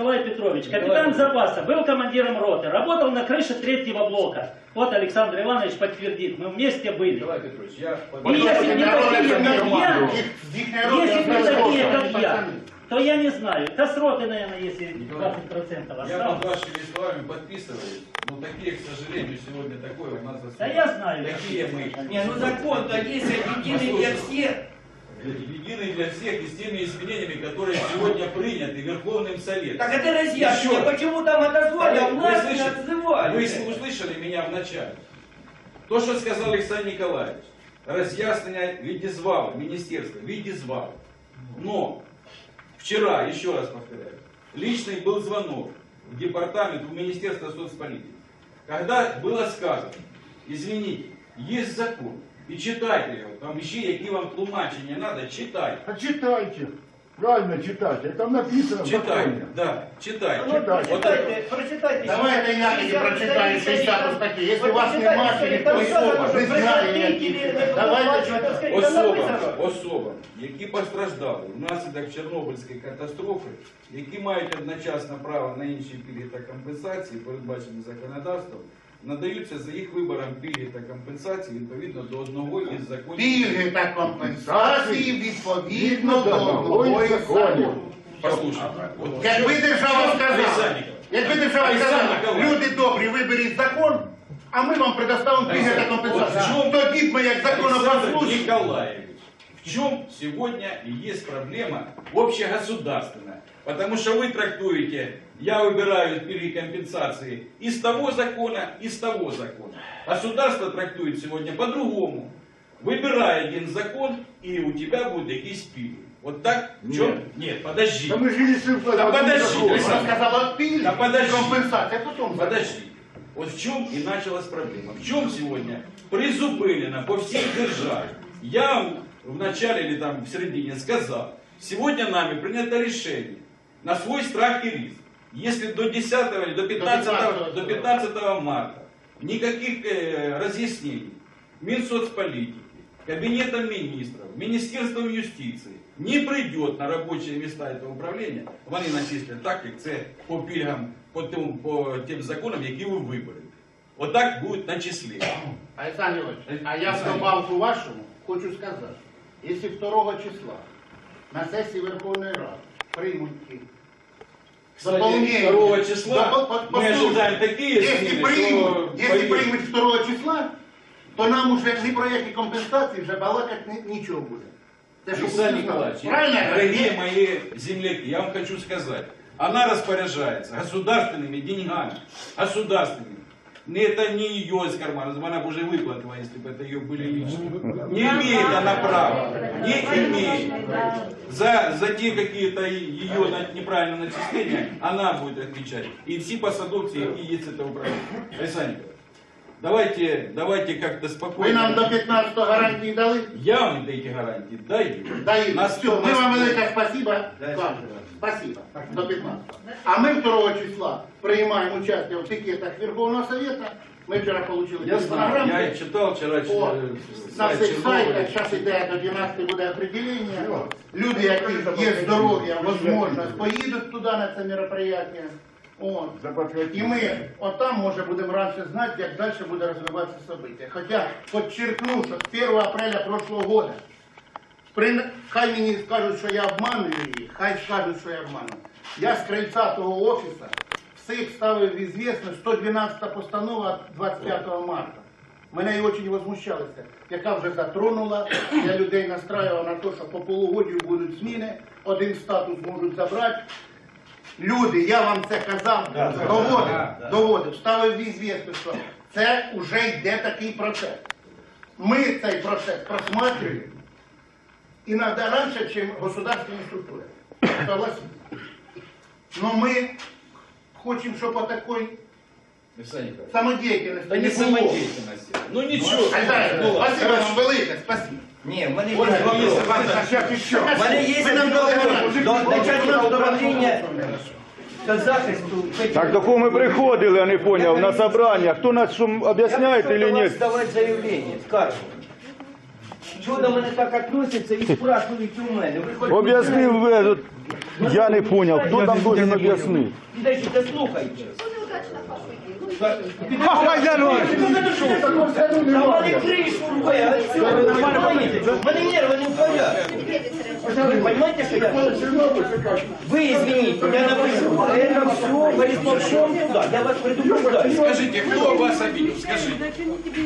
Николай Петрович, капитан запаса, был командиром роты, работал на крыше третьего блока. Вот Александр Иванович подтвердит, мы вместе были. Николай Петрович, я... И если не такие, как я, если не осталось такие, как я, то я не знаю. Да с роты, наверное, если 20% Я под осталось. вашими словами подписываюсь, но такие, к сожалению, сегодня такое у нас Да я знаю. Такие мы. Не, ну закон-то есть единый для всех Единый для всех и с теми изменениями, которые сегодня приняты Верховным Советом. Так это разъяснение, Еще. почему там отозвали, а у Вы нас не слышите? отзывали. Вы услышали меня вначале. То, что сказал Александр Николаевич, разъяснение відізвали, министерство відізвало. Но вчера, еще раз повторяю, личный был звонок в департамент, в Министерство соцполитики, когда было сказано, извините, есть закон, и читайте его, там еще які вам тлумачення надо, читайте. А читайте. Правильно читайте. Там написано в Читайте, законе. да, читайте. Ну, Читайте. прочитайте, прочитайте. Давайте я тоді прочитаю 60 статті. Якщо Ви у вас прочитайте, немає скажіть, там особи, сказано, ви що знаєте, представники які. не Давайте бачите, читати. скажіть, там Особам, написано. особам, які постраждали внаслідок Чорнобильської катастрофи, які мають одночасно право на інші пільги та компенсації, передбачені законодавством, надаються за їх вибором пільги та компенсації відповідно до одного із законів. Пільги та компенсації відповідно до одного із законів. Послухайте, Якби держава сказала, якби держава сказала, люди добрі, виберіть закон, а ми вам предоставимо пільги та компенсації. в Тоді б ми як законопослушні. Николаевич, в чем сегодня и есть проблема общегосударственная? Потому что вы трактуете, я выбираю пили компенсации из того закона, из того закона. Государство трактует сегодня по-другому. Выбирай один закон, и у тебя будет якісь пили. Вот так? В чем? Нет, подожди. Да мы жили с ним в Да одном подожди, законе. Ви сказали пільги, Да подожди. компенсація, а потім закон. Подожди. Вот в чем и началась проблема. В чем сегодня призупинено по всей державе. Я вам в начале или там в середине сказал, сегодня нами принято решение на свой страх и риск. Если до 10 или до 15, до 15 марта никаких э, разъяснений Минсоцполитики, Кабинетом министров, Министерством юстиции не прийдет на рабочие места этого управления, вони начислять так, як це по пільгам, по тим, по тим законам, які ви виберете. Отак будуть начислення. Александр Иванович, а я в добавку вашему хочу сказать, если 2 числа на сессии Верховной Рады примут ті Кстати, 2 числа Допол- по- мы послушайте, ожидаем такие Если зміни, примут, що если поверьте, примут 2 числа, то нам уже ні про які компенсації вже балакати ні- нічого буде. Це щоб Александр ви знали. Николаевич, Правильно? я говорю? дорогие мои земляки, я вам хочу сказать, она распоряжается государственными деньгами, государственными. Это не ее из кармана, она бы уже выплатила, если бы это ее были личные. Не имеет она права, не имеет. За, за те какие-то ее неправильные начисления она будет отвечать. И все посадовцы, и есть это управление. Александр давайте, давайте как-то Ви спокойно. нам до 15 гарантії дали? Я вам эти гарантии даю. Даємо. Нас- Все, ми нас- вам велике спасибо. Вам. Спасибо. До 15. А ми 2 числа приймаємо участь в пікетах Верховного Совета. Ми вчора отримали Я знаю, я и читал вчера О, э, на сайт цих Чернобыля. сайтах зараз іде до 12 буде определення. Люди, які є здоров'я, можливість, поїдуть туди на це мероприятие. О. За патриотизм. І ми отам, може, будемо раніше знати, як далі буде розвиватися события. Хоча подчеркну, що з 1 апреля прошлого года, хай мені скажуть, що я обманюю їх, хай скажуть, що я обманюю. Я з крильця того офісу всіх ставив в известность 112 постанова 25 марта. Мене і дуже возмущалися, яка вже затронула, я людей настраював на те, що по полугодію будуть зміни, один статус можуть забрати. Люди, я вам це казав, доводив, доводив, ставив в известность, що це вже йде такий процес. Ми цей процес просматриваємо іноді раніше, ніж государственні структури. Согласен? Но ми хочемо, щоб по такої Александр Николаевич, самодіяльності Да не не було. самодеятельности. Ну ничего. Александр, Ну, ладно, спасибо вам хорошо. велике, спасибо. Ні, в мене є Ольга, вопрос. если вам- А сейчас еще. У мене є Ви нам дали гарантію. до начальника управління та захисту. Так до кого ми приходили, я не поняв, на собрання. Хто нас що об'ясняє Я или пришел до ні? вас давать заявление, скажу. Чого до мене так относяться і спрашують у мене? Ви хоч Об'яснив ви тут Я не понял, хто там должен об'яснити? Підождіть, слухайте. Вони кришу рве, а все, ви розумієте? Вони нерви не в порядку. Вы понимаете, что я... Вы извините, я напишу, это все, Борисполком туда, я вас предупреждаю. Скажите, кто вас обидел? Скажите.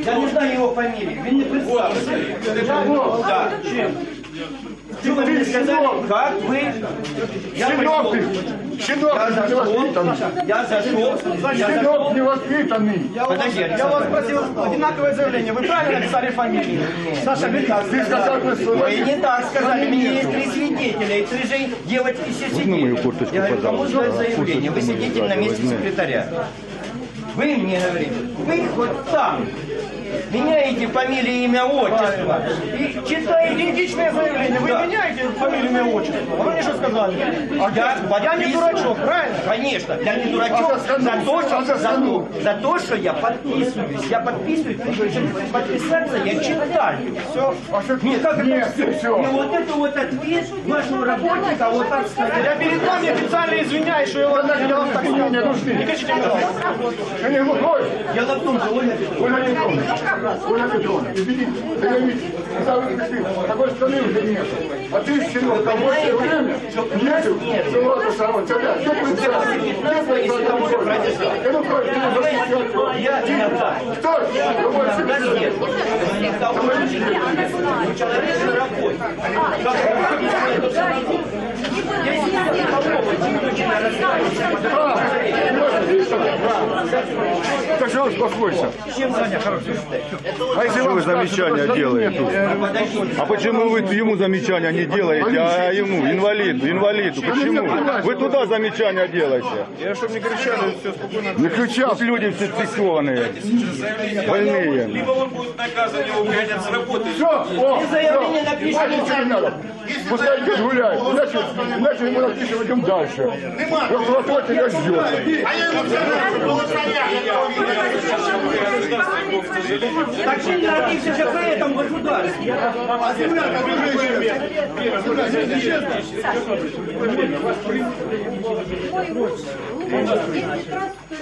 Я не знаю его фамилии, вы не представили. Да, чем? Мне сказали? Как вы? Я Щенок ты, щенок Я ты зашел, я зашел, я Щенок невоспитанный. Подожди, Я вас Александр. просил одинаковое заявление. Вы правильно написали фамилию? Саша, вы так Ты сказал, сказали. Вы не так сказали, меня есть три свидетеля, и три же девочки все Возьми мою сидели. Я говорю, кому заявление? Вы сидите на месте секретаря. Вы мне говорите, вы хоть там меняете фамилию, имя, отчество. И читаете Идентичное заявление. Вы Да. меняете фамилию, имя, отчество. А вы мне что сказали? Я, Я не подписываю. дурачок, правильно? Конечно, я не дурачок А за то, А что, за за, то, за то, что я подписываюсь. Я подписываюсь, чем подписаться, я читаю. Все. А что Нет, как Нет, все? всё. И вот это вот ответ вашего работника, вот так сказать. Я перед вами официально извиняюсь, что я я вам так не сказал. Не кричите мне. Не глухой? Я лапнул же, Ольга Петровна. Оля Петровна, Оля Петровна, извините, заявите, сказал, ты, такой страны уже нет. А ты, щенок, рабочее время, нету, всего этого самого, тебя, все представь, Если кому же произошло. Я ну ты не защищай. Я не знаю. Кто? Да время. нет. Не человек же работает. Как вы написали, то все равно. Если я попробую, вынуждена Так что успокойся. Чем заняться? А если вы замечания делаете? А почему вы ему замечания не делаете, а ему, инвалиду, инвалиду? Почему? Вы туда замечания делаете. Я чтобы не кричали, все спокойно. Не кричал. Тут люди все цикованные, больные. Либо он будет наказан, его выгонят с работы. Все, о, И заявление напишите. Пускай идет гуляет, иначе, иначе ему напишем, идем дальше. Прокуратура тебя ждет. А я ему сказал, что Так что не родился при этом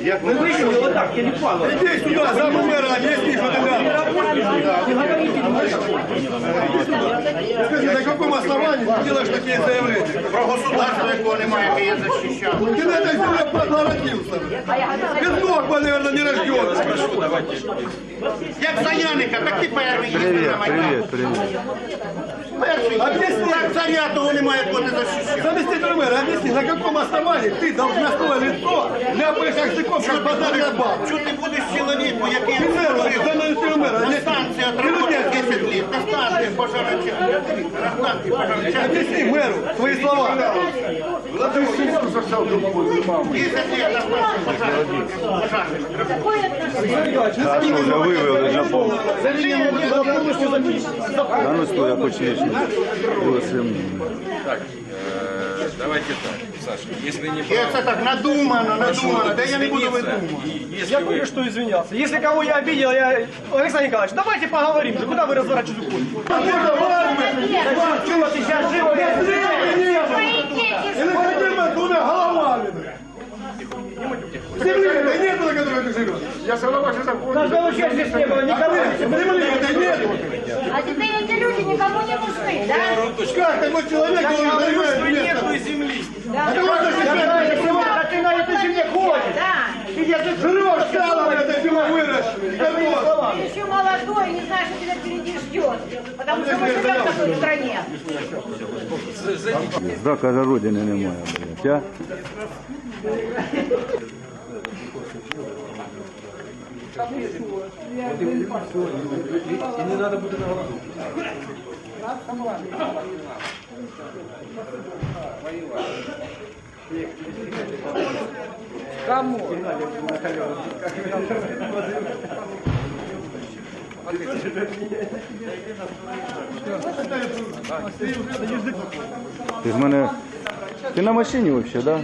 государстве. Вы вышли вот так, телефон. Иди сюда, за мэра, объясни, что ты Не говорите мне. На каком основании ты делаешь такие заявления? Про государство, якого немає, яке я захищав. Ты на этой земле родился. Петух, наверное, не рожден. Прошу, давайте. Як Заяника, так і перший їздив Привет, на Майдан. привет, привет. Перший їздив. Як царя того немає, кого не захищав. Заместитель мэра, объясни, на каком основании ты должностное лицо ляпаешь языком, как базарный баб? Чого ти будеш чоловіку, який Ты мэр, заместитель мэра, на объясни. станції отработав 10 лет, на станції пожарочек, на станції пожарочек. Объясни мэру свои слова. 10 лет на станції пожарочек. А что, уже вывел на пол? Да ну стой, я Почти Давайте так, Саша, если не Я це так надумано, надумано, да я не буду. И если Я вы только что извинялся. Если кого я обидел, я... Александр Николаевич, давайте поговорим же. Куда вы разворачиваете уходите? Чего ты сейчас живо? Или хотим мы двумя головами. Земли этой нету, на которой ты живешь. Я голова же закон. Нас вообще здесь не было никого. Земли этой нету. А теперь эти люди никому не нужны, да? Как такой человек, Я который говорю, занимает что место? земли. А кого ты сейчас А ты на этой земле ходишь. Да. Ты жрешь сало, этой зимой выращенный. Картошку. Ты еще молодой, не знаешь, что тебя впереди ждет. Потому что мы живем в такой стране. Знака за родини немає, блядь, а? Ти з мене... Ти на взагалі, так? Да?